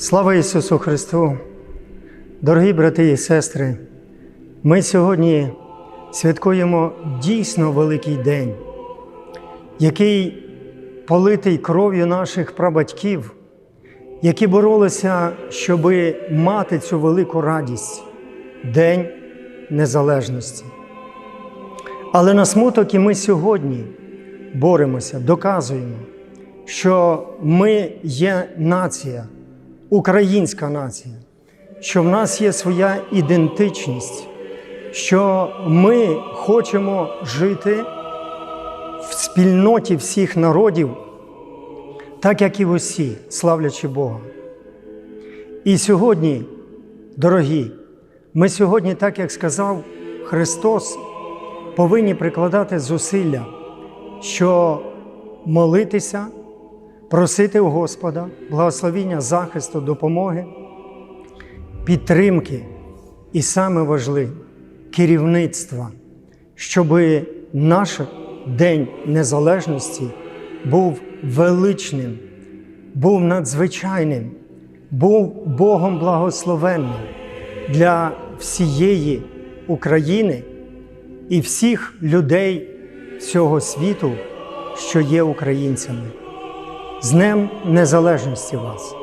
Слава Ісусу Христу! Дорогі брати і сестри! Ми сьогодні святкуємо дійсно великий день, який политий кров'ю наших прабатьків, які боролися, щоб мати цю велику радість День Незалежності. Але на смуток і ми сьогодні боремося, доказуємо, що ми є нація, українська нація, що в нас є своя ідентичність, що ми хочемо жити в спільноті всіх народів, так як і усі, славлячи Бога. І сьогодні, дорогі, ми сьогодні, так як сказав Христос, повинні прикладати зусилля, що молитися, просити у Господа, благословіння, захисту, допомоги, підтримки і саме важливе керівництва, щоб наш День Незалежності був величним, був надзвичайним, був Богом благословенним для всієї України і всіх людей всього світу, що є українцями. З Днем Незалежності вас!